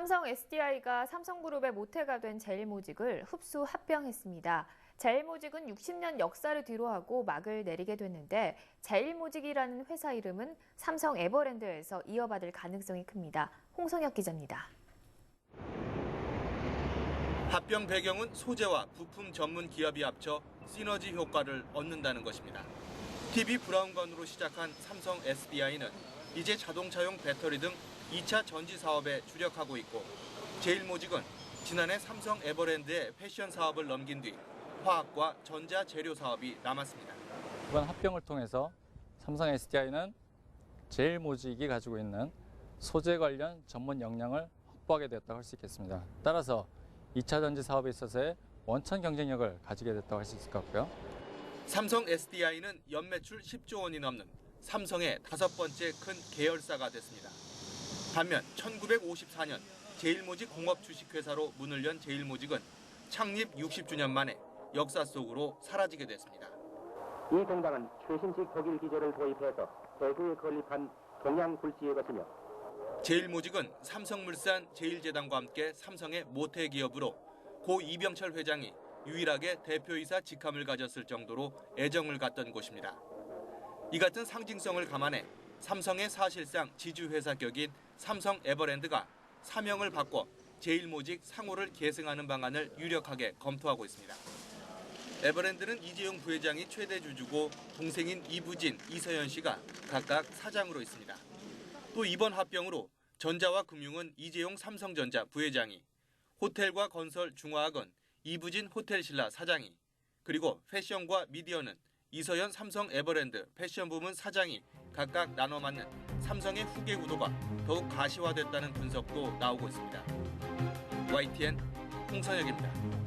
삼성 SDI가 삼성그룹의 모태가 된 제일모직을 흡수 합병했습니다. 제일모직은 60년 역사를 뒤로하고 막을 내리게 됐는데 제일모직이라는 회사 이름은 삼성 에버랜드에서 이어받을 가능성이 큽니다. 홍성혁 기자입니다. 합병 배경은 소재와 부품 전문 기업이 합쳐 시너지 효과를 얻는다는 것입니다. TV 브라운관으로 시작한 삼성 SDI는 이제 자동차용 배터리 등 2차 전지 사업에 주력하고 있고 제일모직은 지난해 삼성 에버랜드에 패션 사업을 넘긴 뒤 화학과 전자 재료 사업이 남았습니다. 이번 합병을 통해서 삼성 SDI는 제일모직이 가지고 있는 소재 관련 전문 역량을 확보하게 되었다고 할 수 있겠습니다. 따라서 2차 전지 사업에 있어서의 원천 경쟁력을 가지게 됐다고 할 수 있을 것 같고요. 삼성 SDI는 연매출 10조 원이 넘는 삼성의 다섯 번째 큰 계열사가 됐습니다. 반면 1954년 제일모직 공업 주식회사로 문을 연 제일모직은 창립 60주년 만에 역사 속으로 사라지게 됐습니다. 이 공장은 최신식 독일 기계를 도입해서 대구에 건립한 동양 굴지의 것이며 제일모직은 삼성물산 제일재단과 함께 삼성의 모태 기업으로 고 이병철 회장이 유일하게 대표이사 직함을 가졌을 정도로 애정을 갖던 곳입니다. 이 같은 상징성을 감안해 삼성의 사실상 지주회사 격인 삼성 에버랜드가 사명을 바꿔 제일모직 상호를 계승하는 방안을 유력하게 검토하고 있습니다. 에버랜드는 이재용 부회장이 최대 주주고 동생인 이부진, 이서연 씨가 각각 사장으로 있습니다. 또 이번 합병으로 전자와 금융은 이재용 삼성전자 부회장이, 호텔과 건설 중화학은 이부진 호텔신라 사장이, 그리고 패션과 미디어는 이서연 삼성 에버랜드 패션 부문 사장이 각각 나눠 맡는 삼성의 후계 구도가 더욱 가시화됐다는 분석도 나오고 있습니다. YTN 홍선혁입니다.